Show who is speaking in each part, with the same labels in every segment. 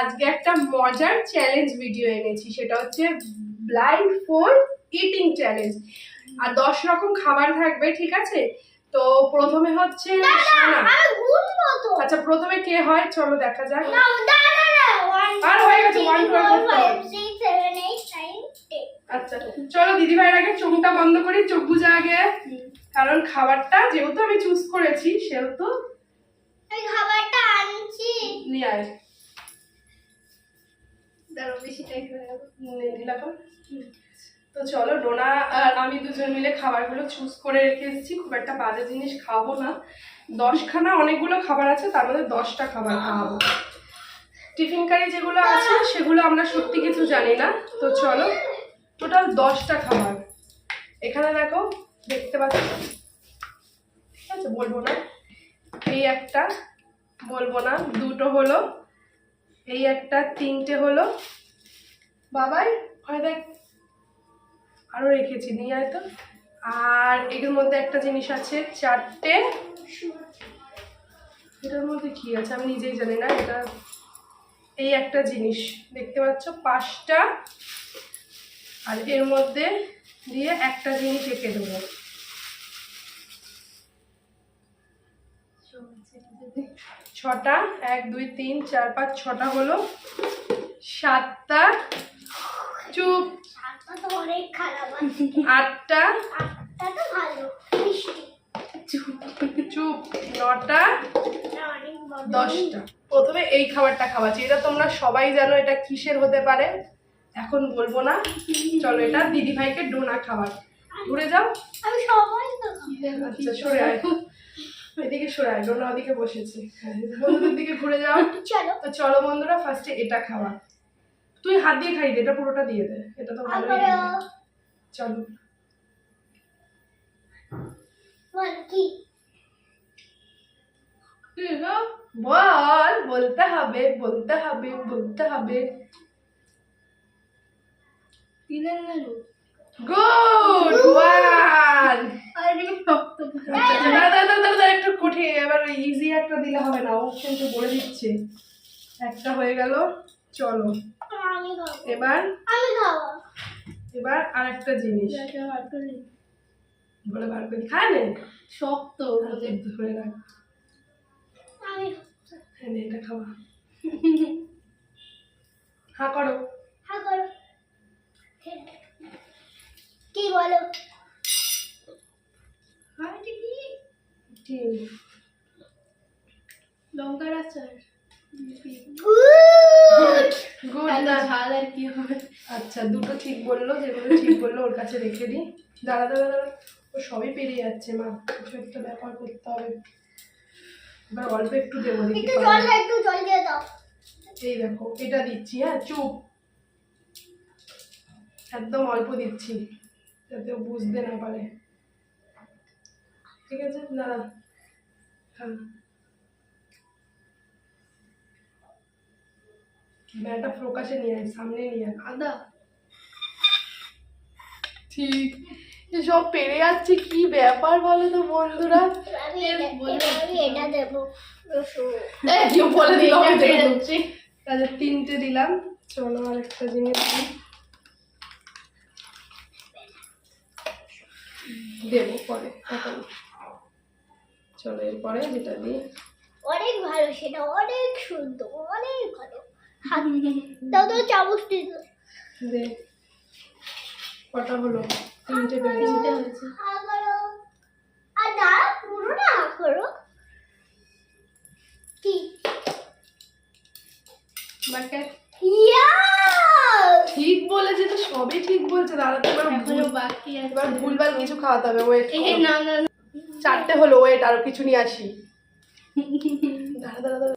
Speaker 1: আজকে একটা মজার চ্যালেঞ্জ ভিডিও এনেছি সেটা হচ্ছে ব্লাইন্ড ফোর ইটিং চ্যালেঞ্জ আর দশ রকম খাবার থাকবে ঠিক আছে? তো প্রথমে হচ্ছে আচ্ছা প্রথমে কে হয়? চলো দেখা যাক। আর হয়ে গেছে, আচ্ছা চলো দিদিভাইয়ের আগে চোখটা বন্ধ করি চোখ বুঝে আগে। কারণ খাবারটা যেহেতু আমি চুজ করেছি সেহেতু
Speaker 2: খাবারটা আনছি।
Speaker 1: নিয়ে আয়। তো চলো, ডোনা আর আমি দুজন মিলে খাবারগুলো চুজ করে রেখে এসেছি। খুব একটা বাজে জিনিস খাব না। দশখানা অনেকগুলো খাবার আছে, তার মধ্যে দশটা খাবার খাওয়াবো টিফিন কারি যেগুলো আছে, সেগুলো আমরা সত্যি কিছু জানি না। তো চলো টোটাল দশটা খাবার। এখানে দেখো, দেখতে পাচ্ছ? ঠিক আছে, বলব না। এই একটা, বলব না। দুটো হলো এই একটা, তিনটে হলো। বাবাই হয় দেখ আরও রেখেছি, নিয়ে আয় তো। আর এগুলোর মধ্যে একটা জিনিস আছে, চারটে। এটার মধ্যে কি আছে? আমি নিজেই জানি না, এটা এই একটা জিনিস, দেখতে পাচ্ছ? পাঁচটা। আর এর মধ্যে দিয়ে একটা জিনিস এঁকে দেবো। ছটা এক দুই তিন চার পাঁচ ছটা হলো। সাতটা চুপ। আটটা। চুপ নটা। দশটা। প্রথমে এই খাবারটা খাওয়াচ্ছি এটা তোমরা সবাই জানো এটা কিসের হতে পারে। এখন বলব না। চলো এটা দিদি ভাইকে ডোনা খাবার। ঘুরে যাও।
Speaker 2: আমি সবাই
Speaker 1: আচ্ছা সরে আয়। ওইদিকে সরে ওদিকে বসেছে। বন্ধুদের দিকে ঘুরে যাও।
Speaker 2: চলো।
Speaker 1: তো চলো বন্ধুরা ফার্স্টে এটা খাওয়া। তুই হাত দিয়ে খাই দে এটা পুরোটা দিয়ে দে। এটা তো লাগবে। চলো।
Speaker 2: বল
Speaker 1: বল বলতে হবে বলতে হবে বলতে হবে।
Speaker 2: তিনের
Speaker 1: গুড ওয়ান আচ্ছা একটু কঠিন এবার ইজি একটা দিলে হবে না ও কিন্তু বলে দিচ্ছে। একটা হয়ে গেল চলো। এবার? এবার আর একটা জিনিস বলে বার করে খায় নে?
Speaker 2: শক্ত
Speaker 1: ধরে রাখ। হ্যাঁ এটা খাওয়া। হ্যাঁ
Speaker 2: হ্যাঁ করো।
Speaker 1: বলল যেগুলো ঠিক বলল ওর কাছে রেখে দিই। দাঁড়া দাঁড়া দাঁড়া ও সবই পেরিয়ে যাচ্ছে মা। কিছু একটা ব্যাপার করতে হবে। এবার অল্প একটু দেবো
Speaker 2: একটু জল একটু জল দিয়ে দাও।
Speaker 1: এই দেখো এটা দিচ্ছি হ্যাঁ চুপ। একদম অল্প দিচ্ছি যাতে ও বুঝতে না পারে। ঠিক আছে দাঁড়া। হ্যাঁ। ব্যাটা প্রকাশে নিয়ে আয় সামনে নিয়ে আয়।
Speaker 3: আদা।
Speaker 1: ঠিক। সব পেরে যাচ্ছে কি ব্যাপার বলো তো বন্ধুরা?
Speaker 2: এটা দেবো
Speaker 1: কেউ বলে দিল। তাহলে তিনটে দিলাম। চলো আর একটা জিনিস দেবো পরে এখন। চলো এরপরে যেটা দিই।
Speaker 2: অনেক ভালো সেটা অনেক সুন্দর অনেক ভালো। হাত দাও তো চামচ।
Speaker 1: দে। কটা হলো? তিনটে
Speaker 3: তিনটে
Speaker 1: বেরিয়েছে
Speaker 3: হয়েছে
Speaker 2: আর দাঁড়া পুরো না করো কি? ইয়া
Speaker 1: ঠিক বলেছে তো সবই ঠিক বলছে। দাদা তো এবার ভুল-
Speaker 3: বাকি আছে।
Speaker 1: এবার ভুলভাল কিছু খাওয়াতে হবে ওয়েট
Speaker 3: এই না না।
Speaker 1: চারটে হলো ওয়েট আরও কিছু নিয়ে আসি। দাঁড়া দাঁড়া দাঁড়া।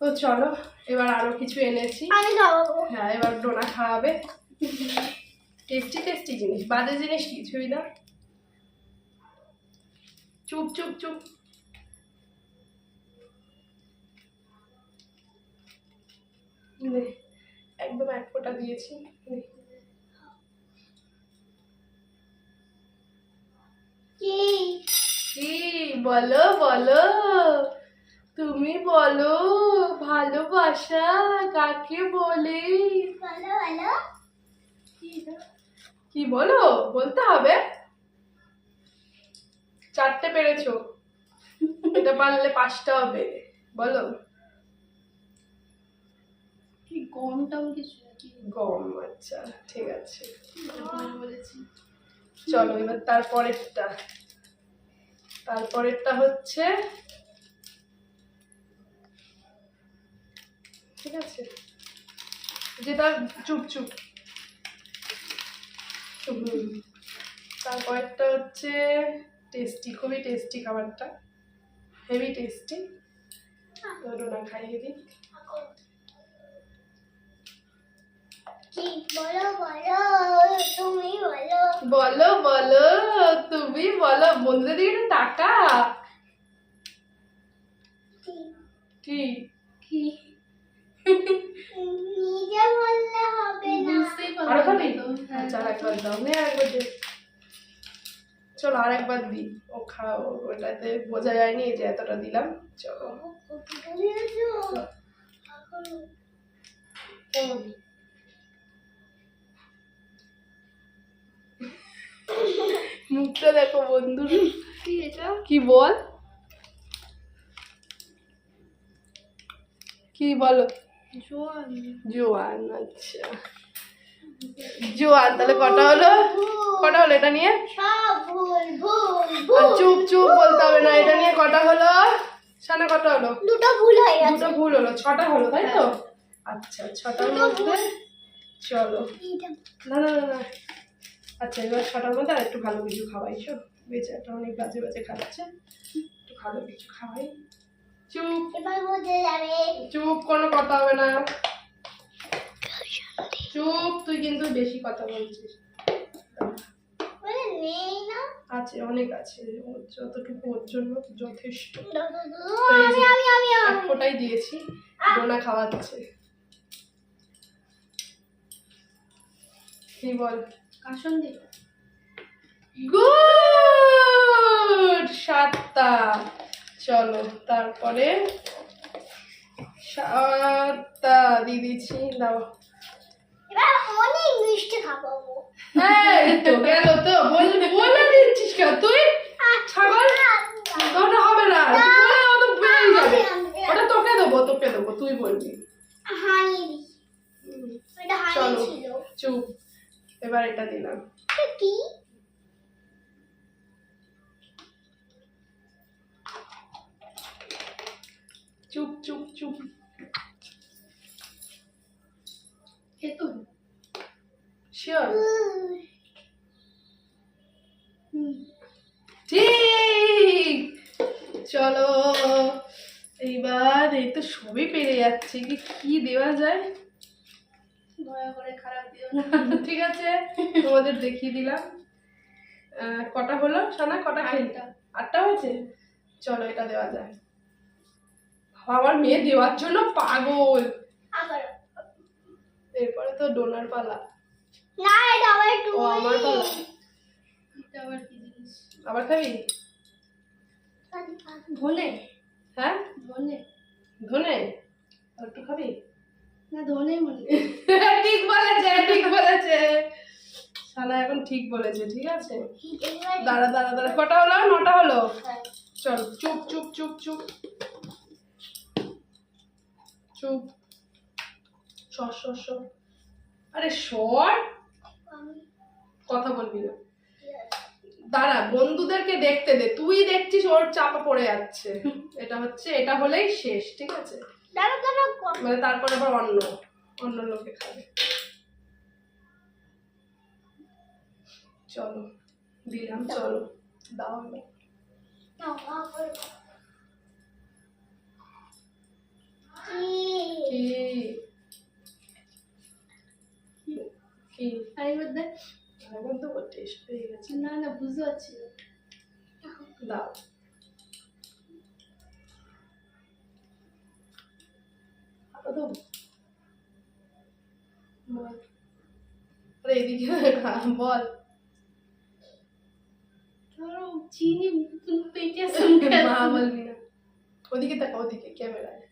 Speaker 1: তো চলো এবার আরও কিছু এনেছি।
Speaker 2: আমি
Speaker 1: হ্যাঁ এবার ডোনা খাওয়াবে। টেস্টি টেস্টি জিনিস। বাজে জিনিস কিছুই না চুপ চুপ চুপ। একদম এক ফোঁটা দিয়েছি।
Speaker 2: কি?
Speaker 1: বলো বলো। তুমি বলো
Speaker 3: ভালোবাসা কাকে বলে?
Speaker 2: বলো বলো।
Speaker 1: কি বলো? বলতে হবে। চারটে পেরেছ। এটা পারলে পাঁচটা হবে। বলো।
Speaker 3: কি গম টম কিছু নাকি?
Speaker 1: গম আচ্ছা ঠিক আছে।
Speaker 3: বলেছি।
Speaker 1: চলো এবার তারপরেরটা তারপরেরটা হচ্ছে ঠিক আছে। যেটা চুপ চুপ। তারপরেরটা হচ্ছে টেস্টি খুবই টেস্টি খাবারটা। হেভি টেস্টি তো ডোনা খাইয়ে দিই
Speaker 2: বলো বলো তুমি বলো।
Speaker 1: বলো বলো তুমি বলো বন্ধুদের দিকে টাকা
Speaker 2: কি?
Speaker 1: ঠিক
Speaker 3: কি?
Speaker 2: নিজে বললে হবে না।
Speaker 3: বুঝতেই
Speaker 1: খাবি
Speaker 3: না তো। হ্যাঁ।
Speaker 1: আচ্ছা আরেকবার দাও। নে আরেকবার দে চলো আরেকবার দিই। ও খাও ওটাতে বোঝা যায়নি যে এতটা দিলাম। চলো। মুখটা দেখো বন্ধুর
Speaker 3: কি এটা?
Speaker 1: কি বল? কি বলো?
Speaker 3: জোয়ান
Speaker 1: জোয়ান আচ্ছা জোয়ান তাহলে কটা হলো? কটা হলো এটা নিয়ে? চুপ চুপ বলতে হবে না এটা নিয়ে কটা হলো? সানা কটা হলো?
Speaker 2: দুটো ভুল হয়ে গেছে।
Speaker 1: দুটো ভুল হলো ছটা হলো তাই তো? আচ্ছা ছটার মধ্যে চলো। না না না আচ্ছা এবার ছটার মধ্যে আর একটু ভালো কিছু খাওয়াই সব বেচাটা অনেক বাজে বাজে খাচ্ছে। একটু ভালো কিছু খাওয়াই। চুপ।
Speaker 2: এবার বোঝা যাবে।
Speaker 1: চুপ কোনো কথা হবে না। চুপ তুই কিন্তু বেশি কথা বলছিস।
Speaker 2: নেই না।
Speaker 1: আছে অনেক আছে। যতটুকু ওর জন্য যথেষ্ট। এক দিয়েছি ডোনা খাওয়াচ্ছে। কি বল?
Speaker 3: কাসন দিল
Speaker 1: গুড! সাতটা। চলো তারপরে সাতটা দিয়ে দিচ্ছি দাও
Speaker 2: অনেক মিষ্টি খাব।
Speaker 1: এই তো গেল তো বল বলে দিচ্ছিস কেন? তুই ছাগল? ওটা হবে না বলে ও তো যাবে। ওটা তোকে দেবো তোকে দেবো তুই বলবি।
Speaker 2: হানি
Speaker 1: চলো চুপ। এবার এটা দিলাম।
Speaker 2: কি?
Speaker 1: চুপ চুপ চুপ।
Speaker 3: এ তো
Speaker 1: শিওর। ঠিক। চলো এইবার এই তো সবই পেরে যাচ্ছে। কি কি দেওয়া যায়?
Speaker 3: দয়া করে খারাপ দিও না।
Speaker 1: ঠিক আছে তোমাদের দেখিয়ে দিলাম। কটা হলো? সোনা কটা
Speaker 3: আটটা।
Speaker 1: আটটা হয়েছে? চলো এটা দেওয়া যায়। আমার মেয়ে দেওয়ার জন্য পাগল। এরপরে তো ডোনার পালা।
Speaker 2: না এটা আবার একটু
Speaker 1: ও আমার পালা।
Speaker 3: এটা আবার কি জিনিস?
Speaker 1: আবার খাবি?
Speaker 3: ধনে?
Speaker 1: হ্যাঁ?
Speaker 3: ধনে।
Speaker 1: ধনে? আর একটু খাবি?
Speaker 3: না ধনে মনে
Speaker 1: ঠিক বলেছে ঠিক বলেছে। সানা এখন ঠিক বলেছে ঠিক আছে। দাঁড়া দাঁড়া দাঁড়া কটা হলো? নটা হলো? চল চুপ চুপ চুপ চুপ। চুপ। সর সর সর। আরে সর! কথা বলবি না। দাঁড়া বন্ধুদেরকে দেখতে দে। তুই দেখছিস ওর চাপা পড়ে যাচ্ছে। এটা হচ্ছে এটা হলেই শেষ ঠিক আছে। মানে তারপর আবার অন্য অন্য লোকে খাবে। চলো দিলাম চলো। দাও।
Speaker 2: কি?
Speaker 1: কি কি
Speaker 3: আরেকবার দেখ
Speaker 1: এখন তো টেস্ট পেয়ে গেছে
Speaker 3: না না বুঝতে পারছি না
Speaker 1: দাও আরও দাও বল আরে এদিকে খা, বল
Speaker 3: ধরো চিনি পেটে শুনতে
Speaker 1: মা বলবি না ওদিকে তাকা ওদিকে ক্যামেরায়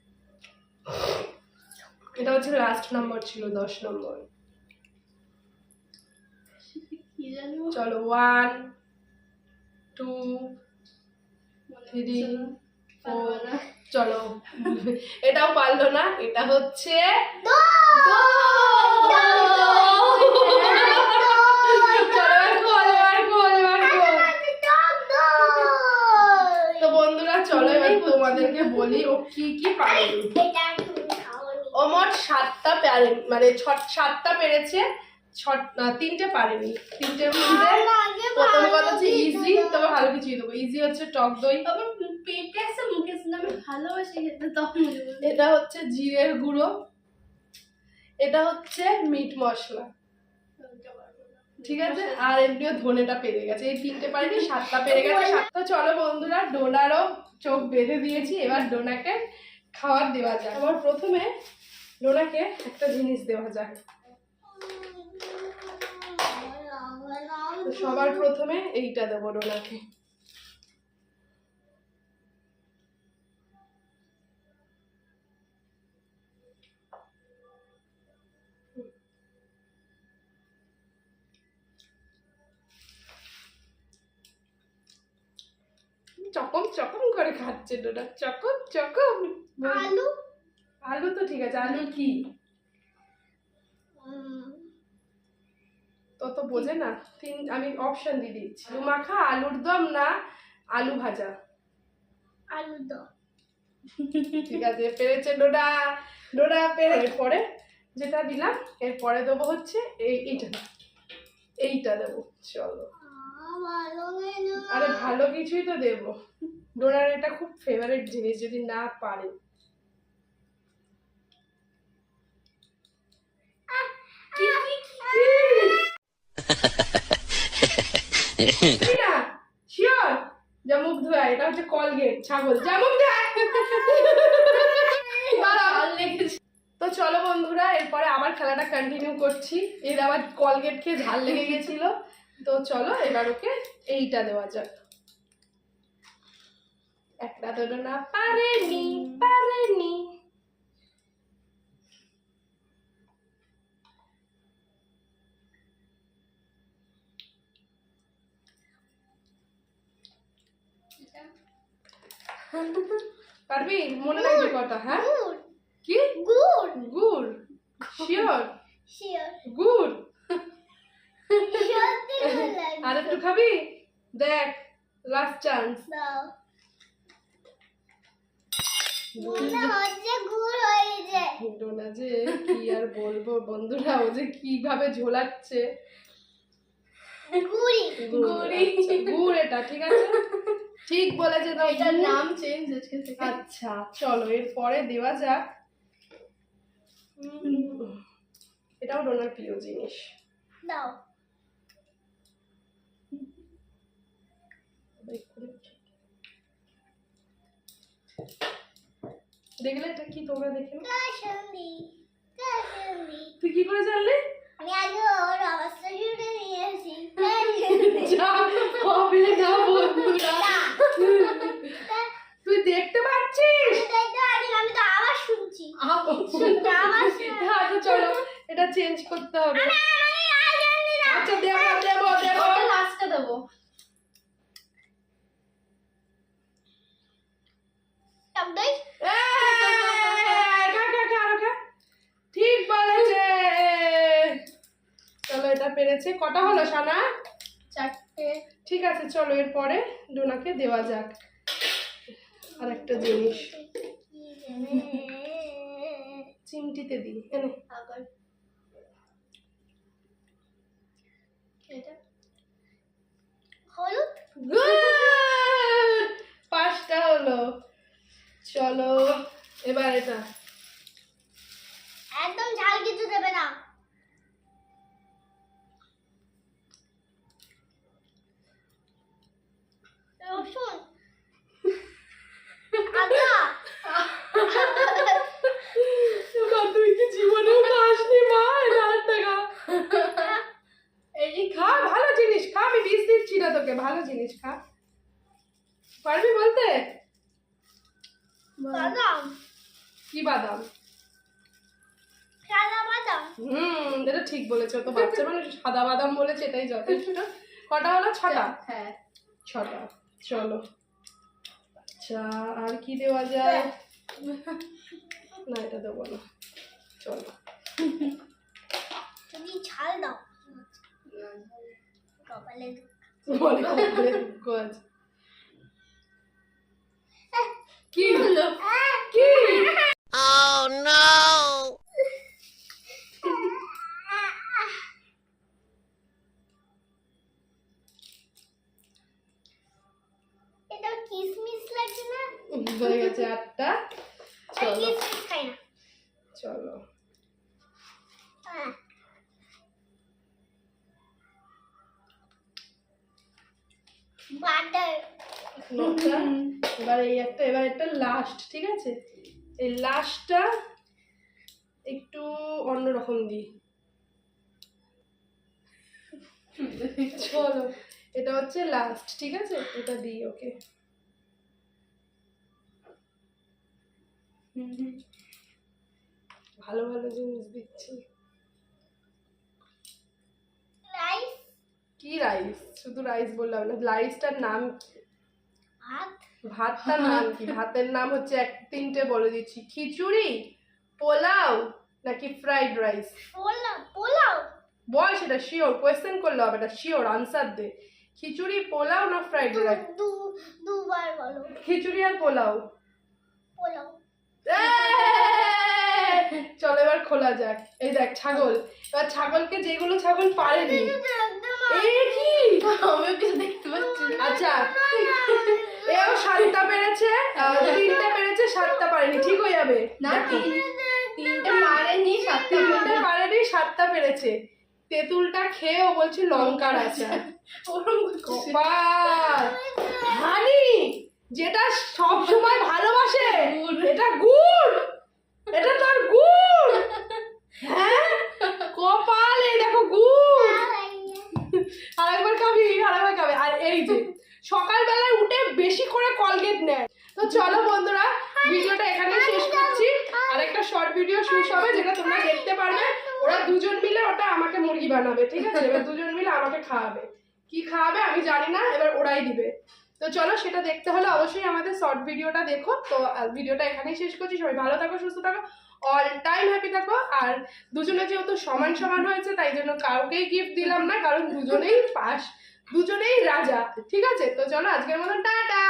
Speaker 1: এটা হচ্ছে লাস্ট নম্বর ছিল দশ নম্বর চলো ওয়ান টু থ্রি
Speaker 3: না।
Speaker 1: চলো। এটাও পারল না এটা হচ্ছে। তো বন্ধুরা চলো এবার তোমাদেরকে বলি ও কি কি পারেনি ও মোট সাতটা পারে মানে ছ- সাতটা পেরেছে তিনটে পারেনি। তিনটের মধ্যে প্রথম কথা হচ্ছে ইজি তবে ভালো কিছুই দেবো। ইজি হচ্ছে টক দই।
Speaker 3: আবার পেটে আছে মুখে আমি ভালোবাসি খেতে তখন
Speaker 1: এটা হচ্ছে জিরের গুঁড়ো। এটা হচ্ছে মিট মশলা। ঠিক আছে? আর এমনিও ধনেটা পেরে গেছে। এই তিনটে পারিনি সাতটা পেরে গেছে। সাতটা চলো বন্ধুরা ডোনারও চোখ বেঁধে দিয়েছি। এবার ডোনাকে খাবার দেওয়া যাক। আমার প্রথমে ডোনাকে একটা জিনিস দেওয়া যাক সবার প্রথমে এইটা দেবো ডোনাকে চকম চকম করে খাচ্ছে ডোনা চকম চকম।
Speaker 2: আলু
Speaker 1: আলু তো ঠিক আছে আলু কি? তো তো বোঝে না। তিন আমি অপশন দিয়ে দিচ্ছি। আলু মাখা আলুর দম না আলু ভাজা?
Speaker 2: আলু দম।
Speaker 1: ঠিক আছে পেরেছে ডোডা ডোডা পেরে। এরপরে যেটা দিলাম এরপরে দেবো হচ্ছে এই এইটা। এইটা দেবো চলো। আরে ভালো কিছুই তো দেবো। ডোনার এটা খুব ফেভারিট জিনিস যদি না পারে শিওর যা মুখ ধোয়া এটা হচ্ছে কলগেট, ছাগল। যা। তো চলো বন্ধুরা, এরপরে আবার খেলাটা কন্টিনিউ করছি। এর আবার কলগেট খেয়ে ঝাল লেগে গেছিল। তো চলো, এবার ওকে এইটা দেওয়া যাক। একটা দুটো না, পারেনি পারেনি। পারবি? মনে রাখবি কথা হ্যাঁ? কি?
Speaker 2: Good.
Speaker 1: Good? Sure?
Speaker 2: Sure.
Speaker 1: Good? আর একটু খাবি? দেখ লাস্ট চান্স ডোনা যে কি আর বলব বন্ধুরা ও যে কীভাবে ঝোলাচ্ছে।
Speaker 2: গুড়ি
Speaker 1: গুড়ি। আচ্ছা, এটা ঠিক আছে? ঠিক বলেছে তো
Speaker 3: এটার নাম চেঞ্জ আজকে থেকে।
Speaker 1: আচ্ছা চলো এরপরে দেওয়া যাক। এটাও ডোনার প্রিয় জিনিস।
Speaker 2: দাও।
Speaker 1: দেখলে এটা কি তোমরা দেখে তুই কি করে জানলে?
Speaker 2: আমি আগে ওর অবস্থা শুনে
Speaker 1: যা হবে না বন্ধুরা। তুই দেখতে পাচ্ছিস?
Speaker 2: আমি তো আবার শুনছি।
Speaker 1: আচ্ছা চলো এটা চেঞ্জ করতে হবে। আচ্ছা দেবো দেবো দেবো।
Speaker 3: লাস্টে দেবো।
Speaker 1: ঠিক বলেছে। চলো এটা পেরেছে। কটা হলো সানা?
Speaker 3: চারটে
Speaker 1: ঠিক আছে চলো এরপরে ডোনাকে দেওয়া যাক। আর একটা জিনিস। চিমটিতে দিই এনে
Speaker 2: হলুদ?
Speaker 1: পাঁচটা হলো। চলো এবার এটা।
Speaker 2: একদম ঝাল কিছু দেবে না রসুন আদা
Speaker 1: মা, তুই কি জীবনেও খাসনি মা এটা আরেকটা খা
Speaker 3: এই
Speaker 1: খা ভালো জিনিস খা আমি বিষ দিচ্ছি না তোকে ভালো জিনিস খা পারবি বলতে
Speaker 2: বাদাম
Speaker 1: কি বাদাম
Speaker 2: সাদা বাদাম
Speaker 1: হুম এটা ঠিক বাচ্চা মানুষ সাদা বাদাম বলেছে এটাই যথেষ্ট। কটা হলো? ছটা?
Speaker 3: হ্যাঁ
Speaker 1: ছটা। চলো। আচ্ছা আর কি দেওয়া যায়? না এটা দেবো না। চলো।
Speaker 2: তুমি ঝাল দাও। কপালে
Speaker 1: বলে কপালে কি? হলো? কি?
Speaker 2: এটা কিসমিস লাগছে না
Speaker 1: হয়ে গেছে আটটা। চলো। চলো। এবার এই একটা এবার একটা লাস্ট ঠিক আছে? এই লাস্টটা একটু অন্যরকম দিই চলো। এটা হচ্ছে লাস্ট ঠিক আছে? এটা দিই ওকে ভালো ভালো জিনিস দিচ্ছি।
Speaker 2: রাইস
Speaker 1: কি রাইস শুধু রাইস বললাম না রাইসটার নাম কি?
Speaker 2: ভাত?
Speaker 1: ভাতটার নাম কি? ভাতের নাম হচ্ছে এক তিনটে বলে দিচ্ছি। খিচুড়ি? পোলাও? নাকি ফ্রাইড রাইস
Speaker 2: পোলাও পোলাও?
Speaker 1: বল সেটা শিওর কোয়েশ্চেন করলে হবে এটা শিওর আনসার দে। খিচুড়ি পোলাও না ফ্রাইড রাইস
Speaker 2: দুবার বলো।
Speaker 1: খিচুড়ি আর পোলাও?
Speaker 2: পোলাও!
Speaker 1: চলো এবার খোলা যাক। এই দেখ ছাগল। এবার ছাগলকে যেগুলো ছাগল পারেনি। আচ্ছা। এও সাতটা পেরেছে তিনটে পেরেছে সাতটা পারেনি। ঠিক হয়ে যাবে।
Speaker 3: না তিনটে পারেনি সাতটা
Speaker 1: তিনটে পারেনি। সাতটা পেরেছে। তেঁতুলটা খেয়ে ও বলছে লঙ্কার আচার।
Speaker 3: ওরম করছে।
Speaker 1: কপাল। হানি! যেটা সব সময় ভালোবাসে এটা গুড়। এটা তোর গুড়। হ্যাঁ? কপাল এই দেখো গুড়। আরেকবার খাবি আরেকবার খাবে। আর এই যে সকালবেলায় উঠে বেশি করে কলগেট নেয়। তো চলো বন্ধুরা ভিডিওটা এখানেই শেষ করছি। আর একটা শর্ট ভিডিও শেষ হবে যেটা তোমরা দেখতে পারবে। ওরা দুজন মিলে ওটা আমাকে মুরগি বানাবে ঠিক আছে? এবার দুজন মিলে আমাকে খাওয়াবে। কি খাওয়াবে আমি জানি না এবার ওরাই দিবে। তো চলো সেটা দেখতে হলে অবশ্যই আমাদের শর্ট ভিডিওটা দেখো। তো ভিডিওটা এখানেই শেষ করছি। সবাই ভালো থাকো, সুস্থ থাকো। অল টাইম হ্যাপি থাকো। আর দুজনে যেহেতু সমান সমান হয়েছে, তাই জন্য কাউকেই গিফট দিলাম না, কারণ দুজনেই পাস, দুজনেই রাজা, ঠিক আছে? তো চলো আজকের মতন, টাটা!